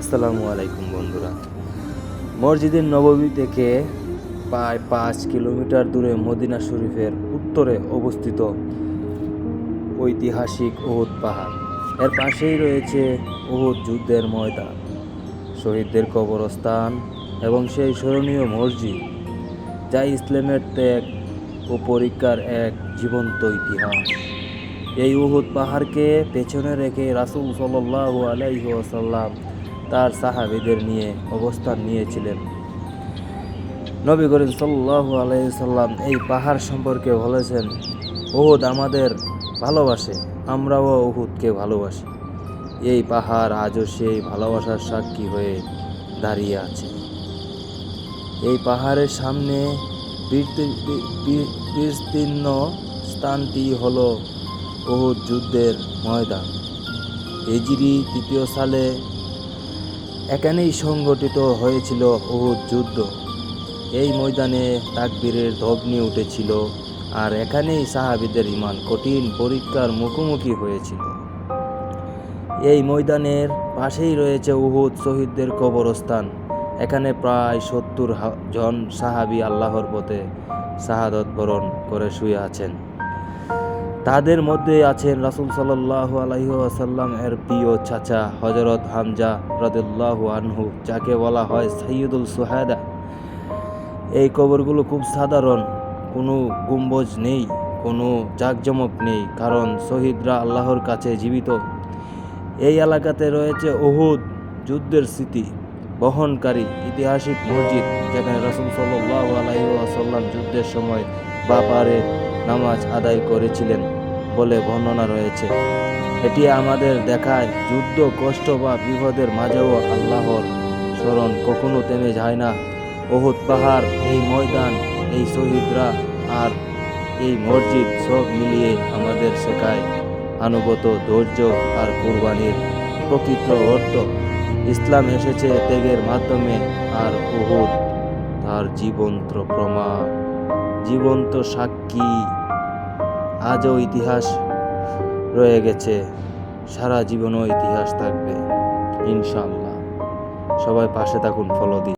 আসসালামু আলাইকুম বন্ধুরা। মসজিদের নববী থেকে প্রায় পাঁচ কিলোমিটার দূরে মদিনা শরীফের উত্তরে অবস্থিত ঐতিহাসিক ওহুদ পাহাড়। এর পাশেই রয়েছে ওহুদ যুদ্ধের ময়দান, শহীদদের কবরস্থান এবং সেই স্মরণীয় মসজিদ, যা ইসলামের ত্যাগ ও পরীক্ষার এক জীবন্ত ইতিহাস। এই উহুদ পাহাড়কে পেছনে রেখে রাসুল সাল্লাহ আলাইহি ওয়াসাল্লাম তার সাহাবিদের নিয়ে অবস্থান নিয়েছিলেন। নবী করিম সাল্লাহ আলাইসাল্লাম এই পাহাড় সম্পর্কে বলেছেন, উহুদ আমাদের ভালোবাসে, আমরাও উহুদকে ভালোবাসি। এই পাহাড় আজও সেই ভালোবাসার সাক্ষী হয়ে দাঁড়িয়ে আছে। এই পাহাড়ের সামনে বিস্তীর্ণ স্থানটি হলো উহুদ যুদ্ধের ময়দান। হিজরি তৃতীয় সালে এখানেই সংগঠিত হয়েছিল উহুদ যুদ্ধ। এই ময়দানে তাকবীরের ধ্বনি উঠেছিল আর এখানেই সাহাবিদের ইমান কঠিন পরীক্ষার মুখোমুখি হয়েছিল। এই ময়দানের পাশেই রয়েছে উহুদ শহীদদের কবরস্থান। এখানে প্রায় সত্তর জন সাহাবি আল্লাহর পথে শাহাদত বরণ করে শুয়ে আছেন। তাদের মধ্যে আছেন রাসুল সাল্লাহ আলাইহি আসাল্লাম এর প্রিয় চাচা হজরত হামজা রদুল্লাহ আনহু, যাকে বলা হয় সৈয়দুল সুহাদা। এই কবরগুলো খুব সাধারণ, কোনো গুম্বজ নেই, কোনো জাকজমক নেই, কারণ শহীদরা আল্লাহর কাছে জীবিত। এই এলাকাতে রয়েছে ওহুদ যুদ্ধের স্মৃতি, বহনকারী ঐতিহাসিক মসজিদ, যেখানে রাসুল সাল্লাহ আলাইসাল্লাম যুদ্ধের সময় বাপারে নামাজ আদায় করেছিলেন। বলে বর্ণনা রয়েছে। এটি আমাদের দেখায় যুদ্ধ, কষ্ট বা বিপদের মাঝেও আল্লাহর স্মরণ কখনো থেমে যায় না। ওহুদ পাহাড়, এই ময়দান, এই শহীদরা আর এই মসজিদ সব মিলিয়ে আমাদের শেখায় আনুগত ধৈর্য আর কোরবানির প্রকৃত অর্থ। ইসলাম এসেছে ত্যাগের মাধ্যমে আর উহুদ তার জীবন্ত প্রমাণ, জীবন্ত সাক্ষী। আজও ইতিহাস রয়ে গেছে। সারা জীবনও ইতিহাস থাকবে ইনশাল্লাহ সবাই পাশে থাকুন ফলো দিন।